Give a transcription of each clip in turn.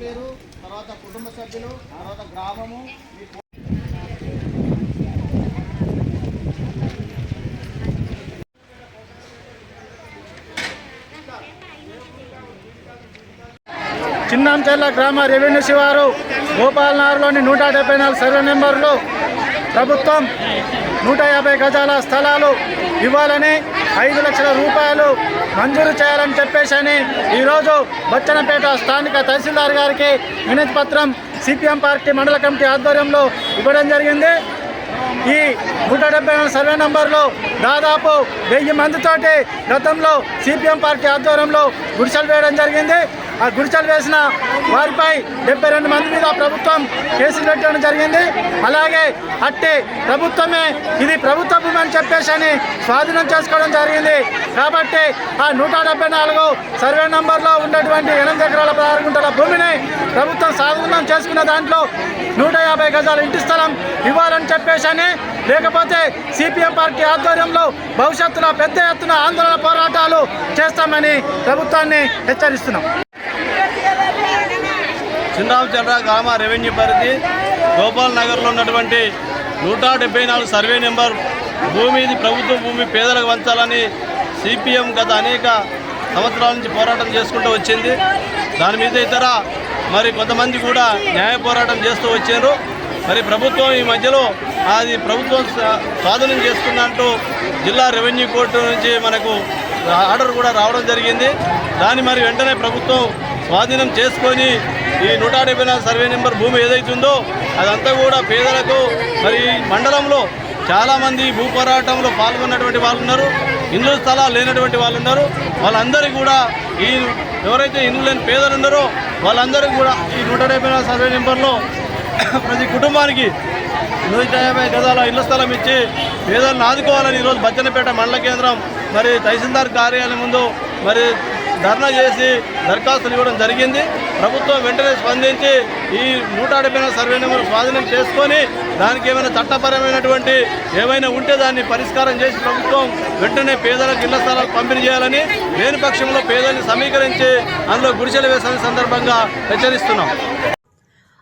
పేరు తర్వాత కుటుంబ సభ్యులు తర్వాత గ్రామము చిన్నంచెల్ల గ్రామ రెవెన్యూ శివారు గోపాలనగర్లోని నూట డెబ్బై నాలుగు సర్వే నెంబర్లు ప్రభుత్వం నూట యాభై గజాల స్థలాలు ఇవ్వాలని ఐదు లక్షల రూపాయలు మంజూరు చేయాలని చెప్పేసి అని ఈరోజు బచ్చనపేట స్థానిక తహసీల్దార్ గారికి వినతి పత్రం సిపిఎం పార్టీ మండల కమిటీ ఆధ్వర్యంలో ఇవ్వడం జరిగింది ఈ నూట డెబ్బై నాలుగు సర్వే నంబర్లో దాదాపు వెయ్యి మందితోటి గతంలో సిపిఎం పార్టీ ఆధ్వర్యంలో గుడిసెలు వేయడం జరిగింది ఆ గుడిసెలు వేసిన వారిపై డెబ్బై రెండు మంది మీద ప్రభుత్వం కేసులు పెట్టడం జరిగింది అలాగే అట్టి ప్రభుత్వమే ఇది ప్రభుత్వ భూమి అని చెప్పేసి అని స్వాధీనం చేసుకోవడం జరిగింది కాబట్టి ఆ నూట డెబ్బై నాలుగు సర్వే నంబర్లో ఉన్నటువంటి ఎనిమిది ఎకరాల పదహారు గుంటల భూమిని ప్రభుత్వం స్వాధీనం చేసుకున్న దాంట్లో నూట యాభై గజాల ఇంటి స్థలం ఇవ్వాలని చెప్పేసి అని లేకపోతే సిపిఎం పార్టీ ఆధ్వర్యంలో భవిష్యత్తులో పెద్ద ఎత్తున ఆందోళన పోరాటాలు చేస్తామని ప్రభుత్వాన్ని హెచ్చరిస్తున్నాం చిన్నాం చెడ్రా గ్రామ రెవెన్యూ పరిధి గోపాల్ నగర్లో ఉన్నటువంటి నూట డెబ్బై నాలుగు సర్వే నెంబర్ భూమిది ప్రభుత్వ భూమి పేదలకు పంచాలని సిపిఎం గత అనేక సంవత్సరాల నుంచి పోరాటం చేసుకుంటూ వచ్చింది దాని మీద ఇతర మరి కొంతమంది కూడా న్యాయ పోరాటం చేస్తూ వచ్చారు మరి ప్రభుత్వం ఈ మధ్యలో అది ప్రభుత్వం స్వాధీనం చేసుకున్నట్టు జిల్లా రెవెన్యూ కోర్టు నుంచి మనకు ఆర్డర్ కూడా రావడం జరిగింది దాన్ని మరి వెంటనే ప్రభుత్వం స్వాధీనం చేసుకొని ఈ నూట సర్వే నెంబర్ భూమి ఉందో అదంతా కూడా పేదలకు మరి మండలంలో చాలామంది భూ పోరాటంలో పాల్గొన్నటువంటి వాళ్ళు ఉన్నారు ఇండ్లు స్థలాలు లేనటువంటి వాళ్ళు ఉన్నారు వాళ్ళందరూ కూడా ఈ ఎవరైతే ఇండ్లు లేని పేదలు ఉన్నారో వాళ్ళందరూ కూడా ఈ నూట డెబ్బై నాలుగు సర్వే నెంబర్లో ప్రతి కుటుంబానికి నూట యాభై గజాల ఇళ్ల స్థలం ఇచ్చి పేదలను ఆదుకోవాలని ఈరోజు బచ్చనపేట మండల కేంద్రం మరి తహసీల్దార్ కార్యాలయం ముందు మరి ధర్నా చేసి దరఖాస్తులు ఇవ్వడం జరిగింది ప్రభుత్వం వెంటనే స్పందించి ఈ నూట అడిపోయిన సర్వే నెంబర్ స్వాధీనం చేసుకొని దానికి ఏమైనా చట్టపరమైనటువంటి ఏమైనా ఉంటే దాన్ని పరిష్కారం చేసి ప్రభుత్వం వెంటనే పేదలకు ఇళ్ల స్థలాలు పంపిణీ చేయాలని లేని పక్షంలో పేదల్ని సమీకరించి అందులో గుడిసెలు వేసిన సందర్భంగా హెచ్చరిస్తున్నాం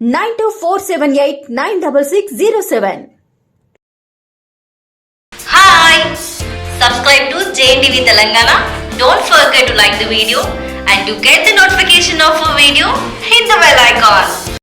92478-96607. Hi! Subscribe to JNTV Telangana. Don't forget to like the video, and to get the notification of a video, hit the bell icon.